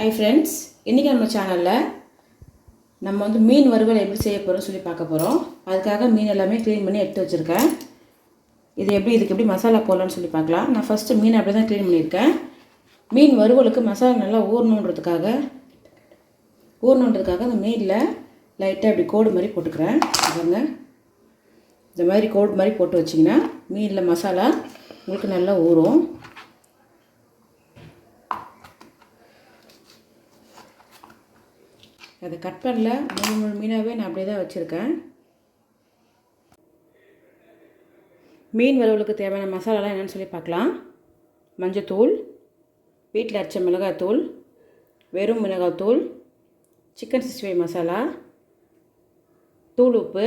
Hi friends இன்றைக்கி நம்ம சேனலில் நம்ம வந்து மீன் வறுவல் எப்படி செய்ய போகிறோம்னு சொல்லி பார்க்க போகிறோம் அதுக்காக மீன் எல்லாமே க்ளீன் பண்ணி எடுத்து வச்சுருக்கேன். இது எப்படி இதுக்கு எப்படி மசாலா போடலான்னு சொல்லி பார்க்கலாம். நான் ஃபஸ்ட்டு மீன் அப்படி தான் க்ளீன் பண்ணியிருக்கேன். மீன் வறுவலுக்கு மசாலா நல்லா ஊறணுன்றதுக்காக ஊறணுன்றதுக்காக அந்த மீனில் லைட்டாக இப்படி கோடு மாதிரி போட்டுக்கிறேன். பாருங்க. இந்த மாதிரி கோடு மாதிரி போட்டு வச்சிங்கன்னா மீனில் மசாலா உங்களுக்கு நல்லா ஊறும். அதை கட் பண்ணல. மூணு மூணு மீனாகவே நான் அப்படியே தான் வச்சுருக்கேன். மீன் வறுவலுக்கு தேவையான மசாலாலாம் என்னென்னு சொல்லி பார்க்கலாம். மஞ்சத்தூள் வீட்டில் அரைச்ச மிளகாய்த்தூள் வெறும் மிளகாய்த்தூள் சிக்கன் சிக்ஸ்டி மசாலா தூள் உப்பு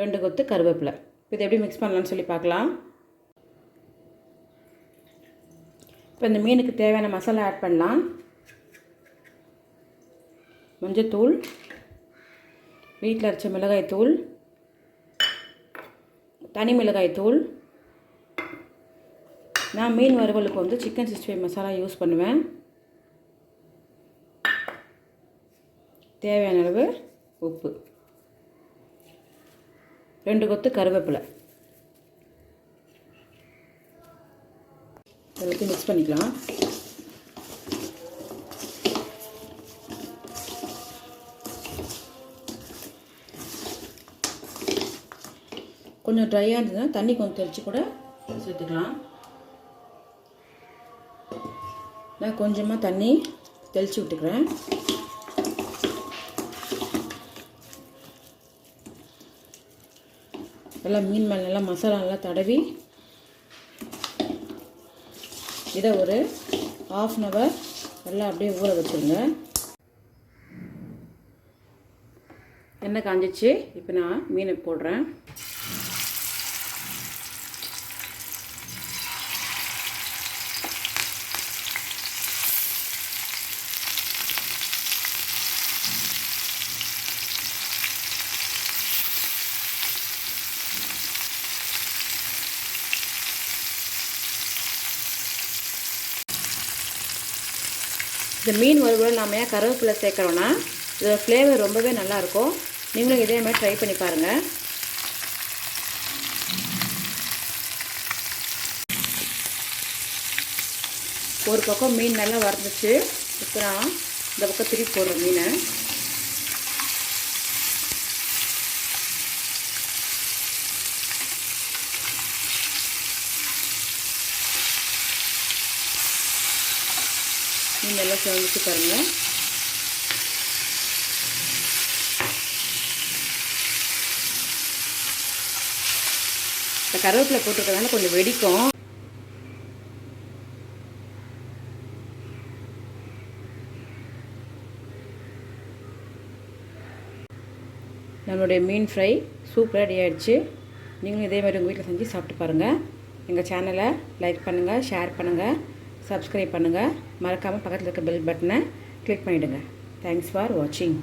ரெண்டு கொத்து கருவேப்பிலை. இது எப்படி மிக்ஸ் பண்ணலான்னு சொல்லி பார்க்கலாம். இப்போ இந்த மீனுக்கு தேவையான மசாலா ஆட் பண்ணலாம். மஞ்சத்தூள் வீட்டில் அரைச்ச மிளகாய்த்தூள் தனி மிளகாய்த்தூள். நான் மீன் வறுவலுக்கு வந்து chicken sixty five masala use பண்ணுவேன். தேவையான அளவு உப்பு. ரெண்டு கொத்து கருவேப்பிலை. எல்லாத்தையும் மிக்ஸ் பண்ணிக்கலாம். கொஞ்சம் ட்ரையாக இருந்ததுன்னா தண்ணி கொஞ்சம் தெளித்து கூட சேர்த்துக்கலாம். நான் கொஞ்சமாக தண்ணி தெளித்து விட்டுக்கிறேன். நல்லா மீன் மேலே நல்லா மசாலா நல்லா தடவி இதை ஒரு ஆஃப் அன் ஹவர் நல்லா அப்படியே ஊற வச்சுருங்க. எண்ணெய் காஞ்சிச்சு இப்போ நான் மீனை போடுறேன். இந்த மீன் வறுவலை நாம் ஏன் கருவேப்பிலை சேர்க்குறோன்னா இதோட ஃப்ளேவர் ரொம்பவே நல்லாயிருக்கும் நீங்களும் இதே மாதிரி ட்ரை பண்ணி பாருங்கள் ஒரு பக்கம் மீன் நல்லா வறுந்துச்சு இப்போ நான் இந்த பக்கம் திருப்பி போடுறேன் மீனை. மீன் நல்லா சேர்ந்துச்சு பாருங்கள் இந்த கருவேப்பிலை போட்டுருக்கனால கொஞ்சம் வெடிக்கும். நம்மளுடைய மீன் ஃப்ரை சூப்பராக ரெடி ஆகிடுச்சு நீங்களும் இதே மாதிரி உங்கள் வீட்டில் செஞ்சு சாப்பிட்டு பாருங்கள் எங்கள் சேனலை லைக் பண்ணுங்கள் ஷேர் பண்ணுங்கள் சப்ஸ்கிரைப் பண்ணுங்கள் மறக்காமல் பக்கத்தில் இருக்க பெல் பட்டனை கிளிக் பண்ணிவிடுங்க தேங்க்ஸ் ஃபார் வாட்சிங்